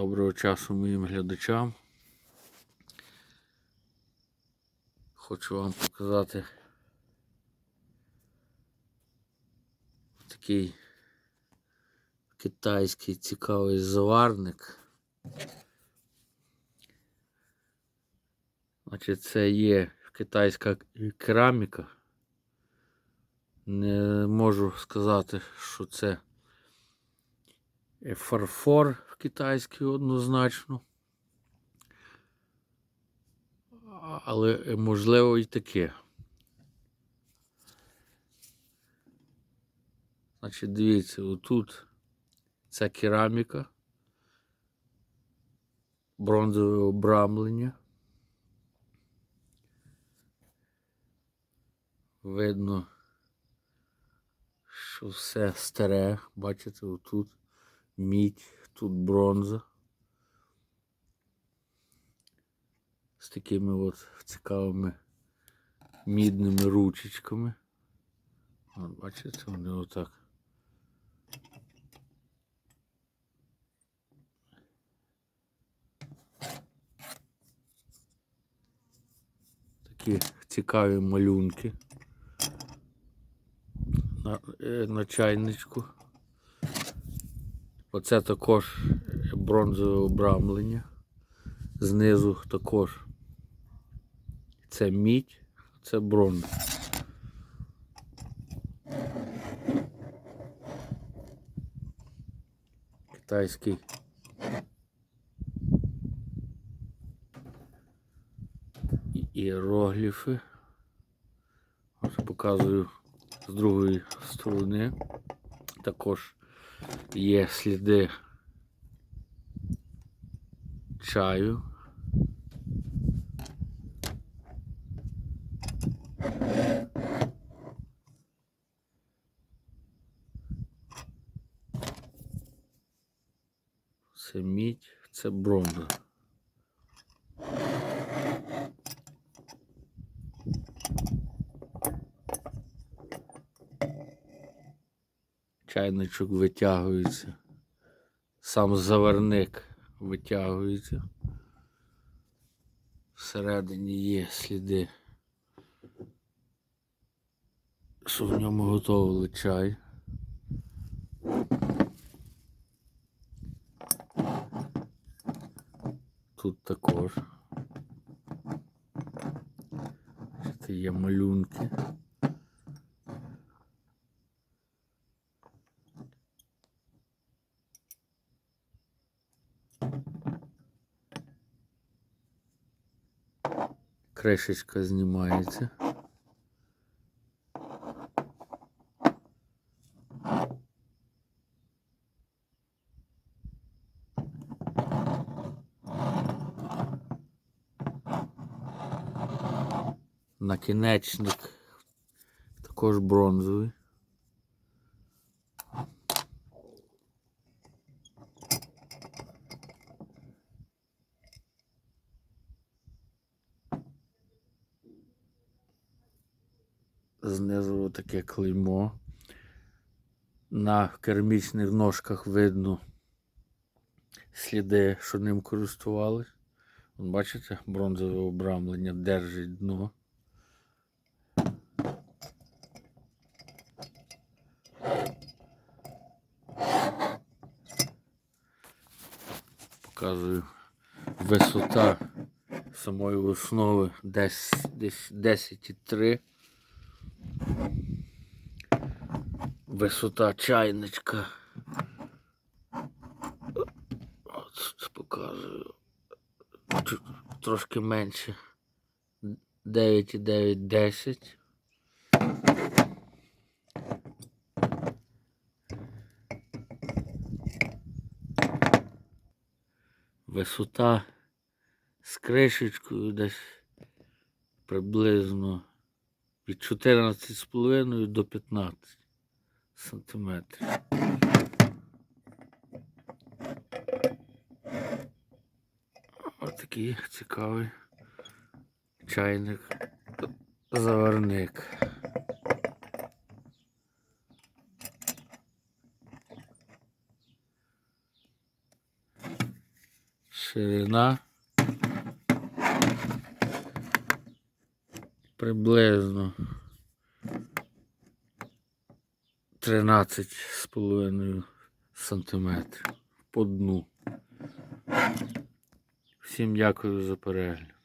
Доброго часу моїм глядачам. Хочу вам показати такий китайський цікавий заварник. Значить, це є китайська кераміка. Не можу сказати, що це фарфор китайський однозначно. Але е, можливо і таке. Значить, дивіться, отут ця кераміка, бронзове обрамлення. Видно, що все старе, бачите, отут мідь, тут бронза. З такими от цікавими мідними ручечками. От, бачите, вони отак. Такі цікаві малюнки на, е, на чайничку. Оце також бронзове обрамлення. Знизу також це мідь, це бронза. Китайський. Іерогліфи. Ось показую з другої сторони. Також є сліди чаю. Це мідь, це бронза. Чайничок витягується. Сам заварник витягується. Всередині є сліди, що в ньому готували чай. Тут також. Це є малюнки. Кришечка знімається. Накінечник також бронзовий. Знизу таке клеймо. На керамічних ножках видно сліди, що ним користувались. Вон, Бачите, бронзове обрамлення держить дно. Показую висота самої основи десь 10,3. Висота чайничка. От показую. Трошки менше. 9,9, 10. Висота з кришечкою десь приблизно від 14,5 до 15 сантиметрів. Ось такий цікавий чайник заварник. Ширина. Приблизно 13 з половиною сантиметрів по дну. Всім дякую за перегляд.